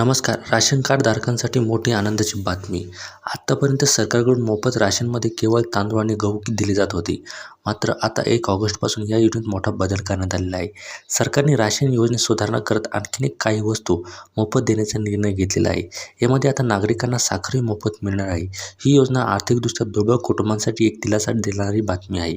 नमस्कार. Ration card धारकांसाठी मोठी आनंदाची बातमी. आत्तापर्यंत सरकारकडून मोफत राशनमध्ये केवळ तांदूळ आणि गहू दिले जात होते. मात्र आता एक ऑगस्टपासून या योजनेत मोठा बदल करण्यात आलेला आहे. सरकारने राशन योजनेत सुधारणा करत आणखीन एक काही वस्तू मोफत देण्याचा निर्णय घेतलेला आहे. यामध्ये आता नागरिकांना साखरही मोफत मिळणार आहे. ही योजना आर्थिकदृष्ट्या दुर्बळ कुटुंबांसाठी एक दिलासा देणारी बातमी आहे.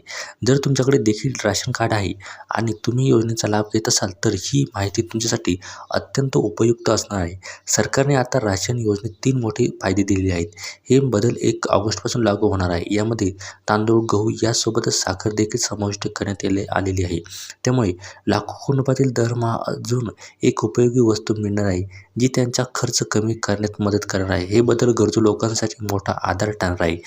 जर तुमच्याकडे देखील राशन कार्ड आहे आणि तुम्ही योजनेचा लाभ घेत असाल तर ही माहिती तुमच्यासाठी अत्यंत उपयुक्त असणार आहे. सरकारने आता राशन योजनेत तीन मोठे फायदे दिलेले आहेत. हे बदल एक ऑगस्टपासून लागू होणार आहे. यामध्ये तांदूळ गहू यासोबतच साखर देखील समाविष्ट करण्यात आले आलेली आहे. त्यामुळे लाखो कुटुंबातील दरमहा अजून एक उपयोगी वस्तू मिळणार आहे जी त्यांचा खर्च कमी करण्यात मदत करणार आहे. हे बदल गरजू लोकांसाठी मोठा आधार ठरणार आहे.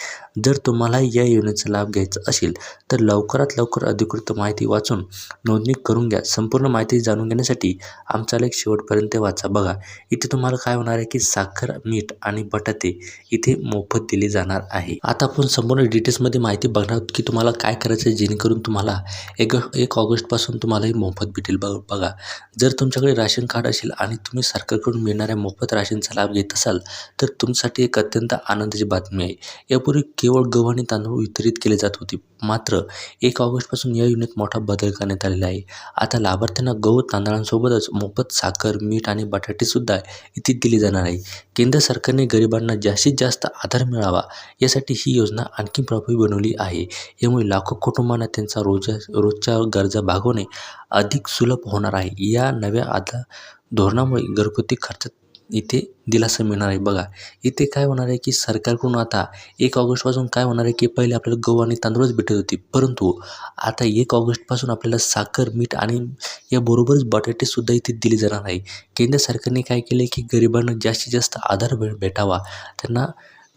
जर तुम्हाला या योजनेचा लाभ घ्यायचा असेल तर लवकरात लवकर अधिकृत माहिती वाचून नोंदणी करून घ्या. संपूर्ण माहिती जाणून घेण्यासाठी आमचा लेख शेवटपर्यंत वाचा. बघा इथे तुम्हाला काय होणार आहे की साखर मीठ आणि बटाटे इथे मोफत दिले जाणार आहे. आता आपण संपूर्ण डिटेल्समध्ये माहिती बघणार आहोत की तुम्हाला काय करायचं आहे जेणेकरून तुम्हाला एक एक ऑगस्टपासून तुम्हालाही मोफत भेटेल. बघ बघा जर तुमच्याकडे राशन कार्ड असेल आणि तुम्ही सरकारकडून मिळणाऱ्या मोफत राशनचा लाभ घेत असाल तर तुमच्यासाठी एक अत्यंत आनंदाची बातमी आहे. यापूर्वी केवळ गहू आणि तांदूळ वितरित केले जात होते. मात्र एक ऑगस्टपासून या योजनेत मोठा बदल करण्यात आलेला आहे. आता लाभार्थ्यांना गहू तांदळांसोबतच मोफत साखर मीठ आणि बटाटेसुद्धा इथे दिली जाणार आहे. केंद्र सरकारने गरिबांना जास्तीत जास्त आधार मिळावा यासाठी ही योजना आणखी प्रभावी बनवली आहे. यामुळे लाखो कुटुंबांना त्यांचा रोजच्या रोजच्या गरजा भागवणे अधिक सुलभ होणार आहे. या नव्या आधार धोरणामुळे घरगुती खर्चात इथे दिलासा मिळणार आहे. बघा इथे काय होणार आहे की सरकारकडून आता एक ऑगस्टपासून काय होणार आहे की पहिले आपल्याला गहू आणि तांदूळच भेटत होती. परंतु आता एक ऑगस्टपासून आपल्याला साखर मीठ आणि याबरोबरच बटाटेसुद्धा इथे दिले जाणार आहे. केंद्र सरकारने काय केले की गरिबांना जास्तीत जास्त आधार भे भेटावा. त्यांना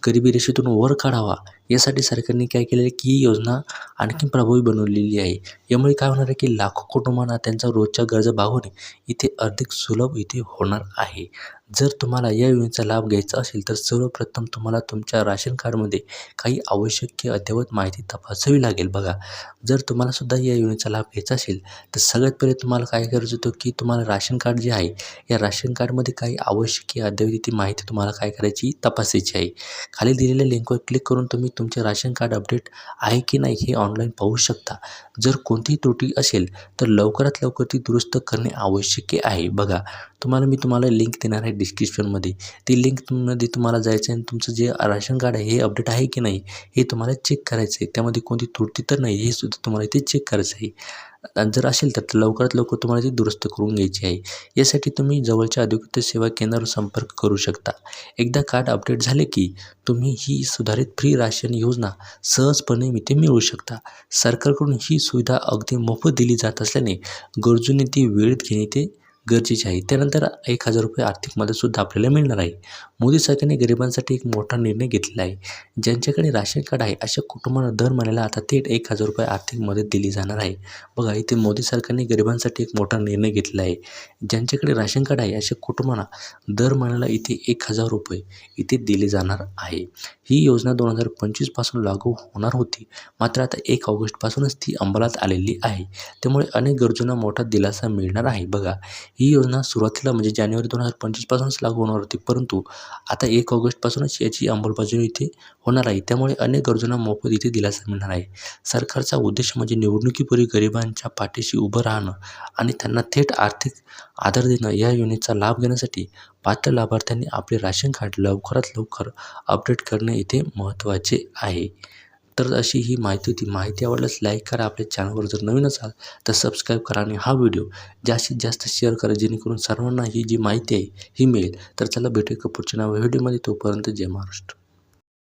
गरिबी रेषेतून वर काढावा. यासाठी सरकारने काय केलेलं आहे की ही योजना आणखी प्रभावी बनवलेली आहे. यामुळे काय होणार आहे की लाखो कुटुंबांना त्यांच्या रोजच्या गरजा भागवणे इथे अधिक सुलभ इथे होणार आहे. जर तुम्हाला या योजनेचा लाभ घ्यायचा असेल तर सर्वप्रथम तुम्हाला तुमच्या राशन कार्डमध्ये काही आवश्यक अद्ययावत माहिती तपासावी लागेल बघा. जर तुम्हाला सुद्धा या योजनेचा लाभ घ्यायचा असेल तर सगळ्यात पहिले तुम्हाला काय करायचं होतं की तुम्हाला राशन कार्ड जे आहे या राशन कार्डमध्ये काही आवश्यक अद्ययावत ती माहिती तुम्हाला काय करायची तपासायची आहे. खाली दिलेल्या लिंकवर क्लिक करून तुम्ही तुमचे राशन कार्ड अपडेट आहे की नाही हे ऑनलाईन पाहू शकता. जर कोणतीही त्रुटी असेल तर लवकरात लवकर ती दुरुस्त करणे आवश्यक आहे. बघा तुम्हाला मी तुम्हाला लिंक देणार आहे डिस्क्रिप्शनमध्ये ती लिंकमध्ये तुम्हाला जायचं आहे आणि तुमचं जे राशन कार्ड आहे हे अपडेट आहे की नाही हे तुम्हाला चेक करायचं आहे. त्यामध्ये कोणती त्रुटी तर नाही हे सुद्धा तुम्हाला इथे चेक करायचं आहे. जर असेल तर लवकरात लवकर तुम्हाला ती दुरुस्त करून घ्यायची आहे. यासाठी तुम्ही जवळच्या अधिकृत सेवा केंद्रावर संपर्क करू शकता. एकदा कार्ड अपडेट झाले की तुम्ही ही सुधारित फ्री राशन योजना सहजपणे इथे मिळवू शकता. सरकारकडून ही सुविधा अगदी मोफत दिली जात असल्याने गरजूंनी ती वेळेत घेणे ते गरजेचे आहे. त्यानंतर एक हजार रुपये आर्थिक मदतसुद्धा आपल्याला मिळणार आहे. मोदी सरकारने गरिबांसाठी एक मोठा निर्णय घेतलेला आहे. ज्यांच्याकडे राशन कार्ड आहे अशा कुटुंबांना दर महिन्याला आता थेट एक हजार रुपये आर्थिक मदत दिली जाणार आहे. बघा इथे मोदी सरकारने गरिबांसाठी एक मोठा निर्णय घेतला आहे. ज्यांच्याकडे राशन कार्ड आहे अशा कुटुंबांना दर महिन्याला इथे एक हजार रुपये इथे दिले जाणार आहे. ही योजना दोन हजार पंचवीसपासून लागू होणार होती. मात्र आता एक ऑगस्टपासूनच ती अंमलात आलेली आहे. त्यामुळे अनेक गरजूंना मोठा दिलासा मिळणार आहे. बघा ही योजना सुरुवातीला म्हणजे जानेवारी दोन हजार पंचवीसपासूनच लागू होणार होती. परंतु आता एक ऑगस्टपासूनच याची अंमलबजावणी इथे होणार आहे. त्यामुळे अनेक गरजूंना मोफत इथे दिलासा मिळणार आहे. सरकारचा उद्देश म्हणजे निवडणुकीपूर्वी गरिबांच्या पाठीशी उभं राहणं आणि त्यांना थेट आर्थिक आधार देणं या योजनेचा लाभ घेण्यासाठी पात्र लाभार्थ्यांनी आपले राशन कार्ड लवकरात लवकर अपडेट करणे इथे महत्त्वाचे आहे. तर अशी ही माहिती होती. माहिती आवडल्यास लाईक करा. आपल्या चॅनलवर जर नवीन असाल तर सबस्क्राईब करा आणि हा व्हिडिओ जास्तीत जास्त शेअर करा. जेणेकरून सर्वांना ही जी माहिती आहे ही मिळेल. तर चला भेटूया पुढच्या नव्या व्हिडिओमध्ये तोपर्यंत जय महाराष्ट्र.